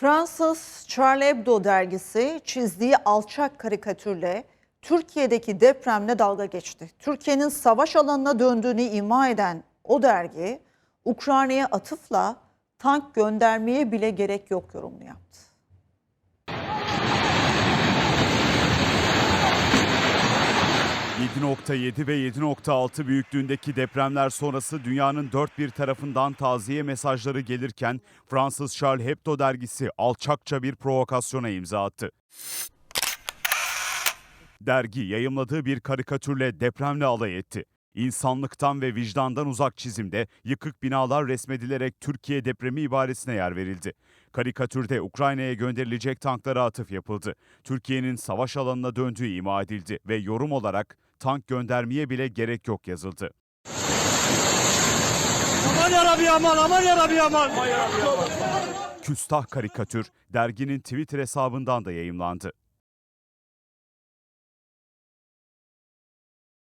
Fransız Charlie Hebdo dergisi çizdiği alçak karikatürle Türkiye'deki depremle dalga geçti. Türkiye'nin savaş alanına döndüğünü ima eden o dergi Ukrayna'ya atıfla tank göndermeye bile gerek yok yorumunu yaptı. ...7.7 ve 7.6 büyüklüğündeki depremler sonrası dünyanın dört bir tarafından taziye mesajları gelirken Fransız Charles Hebdo dergisi alçakça bir provokasyona imza attı. Dergi yayımladığı bir karikatürle depremle alay etti. İnsanlıktan ve vicdandan uzak çizimde yıkık binalar resmedilerek Türkiye depremi ibaresine yer verildi. Karikatürde Ukrayna'ya gönderilecek tanklara atıf yapıldı. Türkiye'nin savaş alanına döndüğü ima edildi ve yorum olarak tank göndermeye bile gerek yok yazıldı. Aman yarabbi aman aman yarabbi aman. Küstah karikatür derginin Twitter hesabından da yayımlandı.